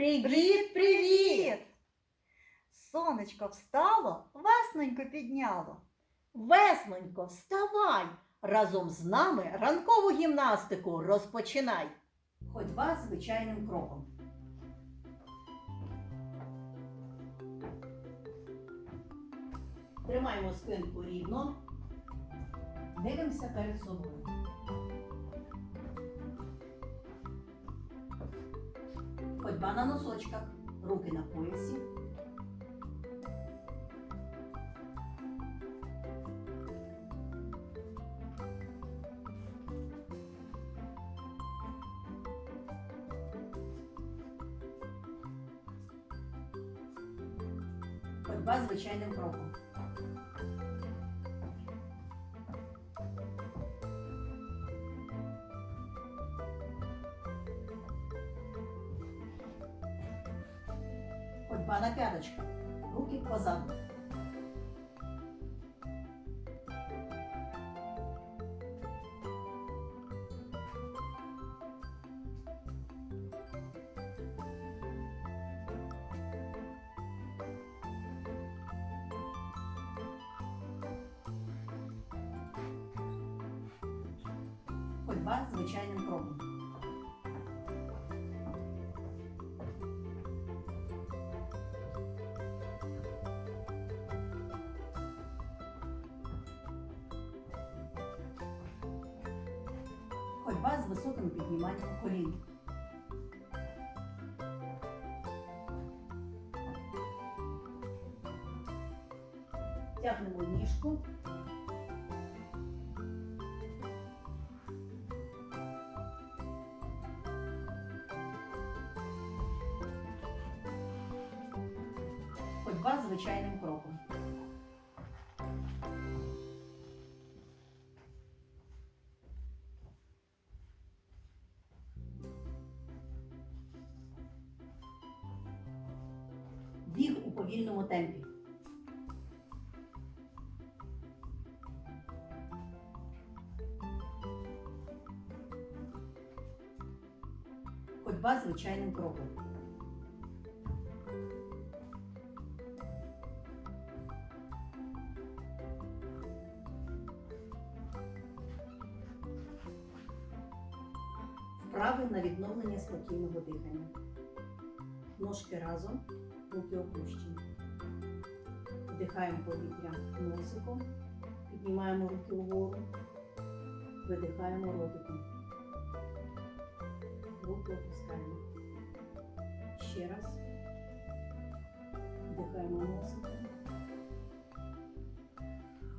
Привіт, привіт! Сонечко встало, весненько підняло. Весненько, вставай! Разом з нами ранкову гімнастику розпочинай. Ходьба звичайним кроком. Тримаємо спинку рівно. Дивимося перед собою. Ходьба на носочках, руки на поясі. Ходьба звичайним кроком. Ходьба на п'яточках. Руки позаду. Ходьба звичайним кроком. Ходьба з високим підніманням колін. Тягнемо ніжку. Ходьба звичайним кроком. Повільному темпі. Ходьба звичайним кроком. Вправи на відновлення спокійного дихання. Ножки разом, руки опущені. Вдихаємо повітря носиком, піднімаємо руки вгору, видихаємо ротиком. Руки опускаємо. Ще раз. Вдихаємо носиком.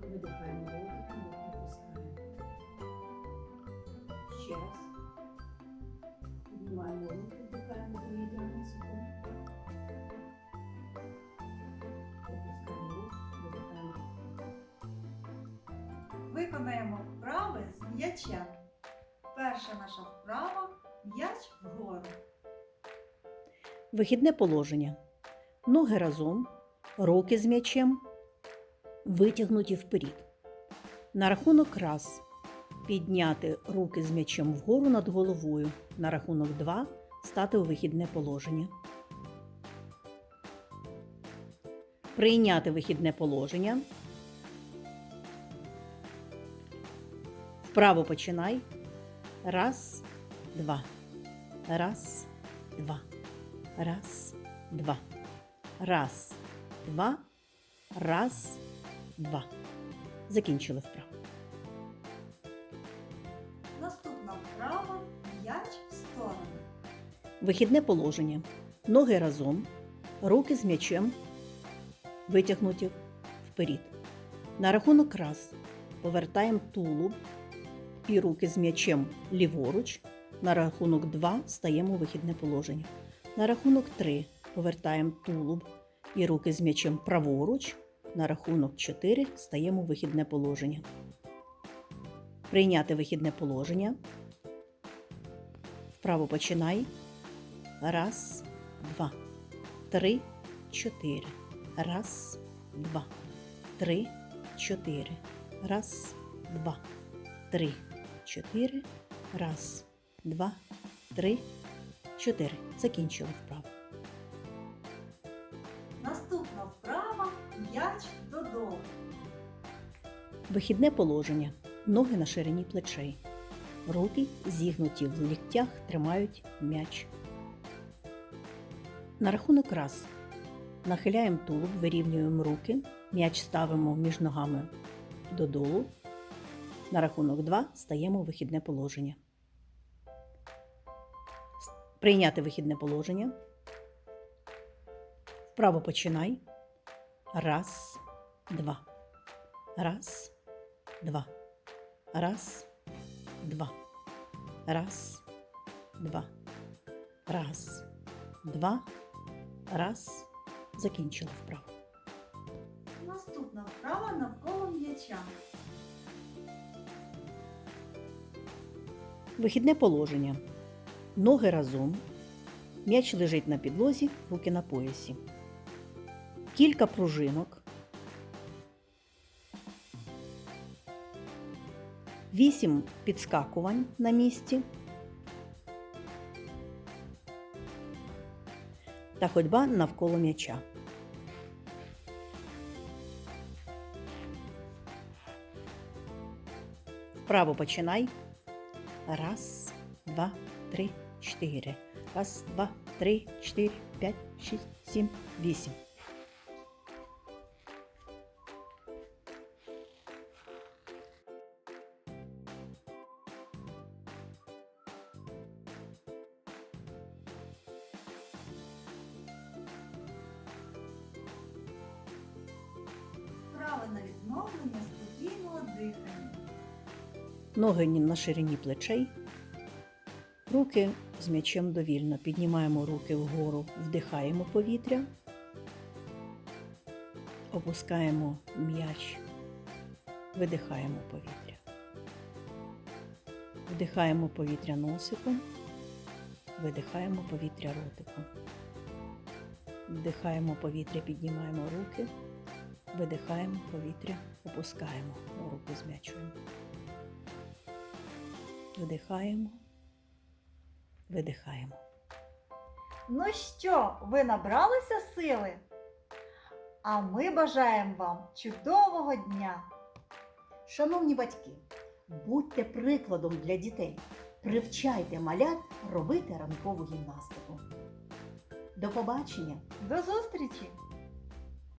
Видихаємо ротиком, опускаємо. Ще раз. Виконаємо вправи з м'яча. Перша наша вправа м'яч вгору. Вихідне положення. Ноги разом, руки з м'ячем витягнуті вперед. На рахунок раз підняти руки з м'ячем вгору над головою. На рахунок два стати у вихідне положення. Прийняти вихідне положення. Вправо починай. Раз, два. Раз, два. Раз, два. Раз, два. Раз, два. Закінчили вправу. Наступна вправа м'яч в сторону. Вихідне положення. Ноги разом, руки з м'ячем витягнуті вперед. На рахунок раз повертаємо тулуб і руки з м'ячем ліворуч. На рахунок 2 стаємо у вихідне положення. На рахунок 3 повертаємо тулуб і руки з м'ячем праворуч. На рахунок 4 стаємо у вихідне положення. Прийняти вихідне положення. Вправо починай. Раз, два, три, чотири. Раз, два, три, чотири. Раз, два, три, чотири. Раз, два, три, чотири. Закінчили вправо. Наступна вправа м'яч додому. Вихідне положення. Ноги на ширині плечей. Руки зігнуті в ліктях тримають м'яч. На рахунок раз. Нахиляємо тулуб, вирівнюємо руки. М'яч ставимо між ногами додолу. На рахунок два стаємо в вихідне положення. Прийняти вихідне положення. Вправо починай. Раз, два. Раз, два. Раз, два. Раз, два. Раз, два. Раз. Закінчила вправо. Наступна вправа навколо м'яча. Вихідне положення. Ноги разом. М'яч лежить на підлозі, руки на поясі. Кілька пружинок. Вісім підскакувань на місці. Та ходьба навколо м'яча. Вправо починай. Раз, два, три, чотири. Раз, два, три, чотири, п'ять, шість, сім, вісім. Вправи на відновлення спокійного дихання. Ноги на ширині плечей. Руки з м'ячем довільно. Піднімаємо руки вгору, вдихаємо повітря. Опускаємо м'яч. Видихаємо повітря. Вдихаємо повітря носиком. Видихаємо повітря ротиком. Вдихаємо повітря, піднімаємо руки. Видихаємо повітря, опускаємо руки зм'ячуємо. Вдихаємо, видихаємо. Ну що, ви набралися сили? А ми бажаємо вам чудового дня! Шановні батьки, будьте прикладом для дітей. Привчайте малят робити ранкову гімнастику. До побачення! До зустрічі!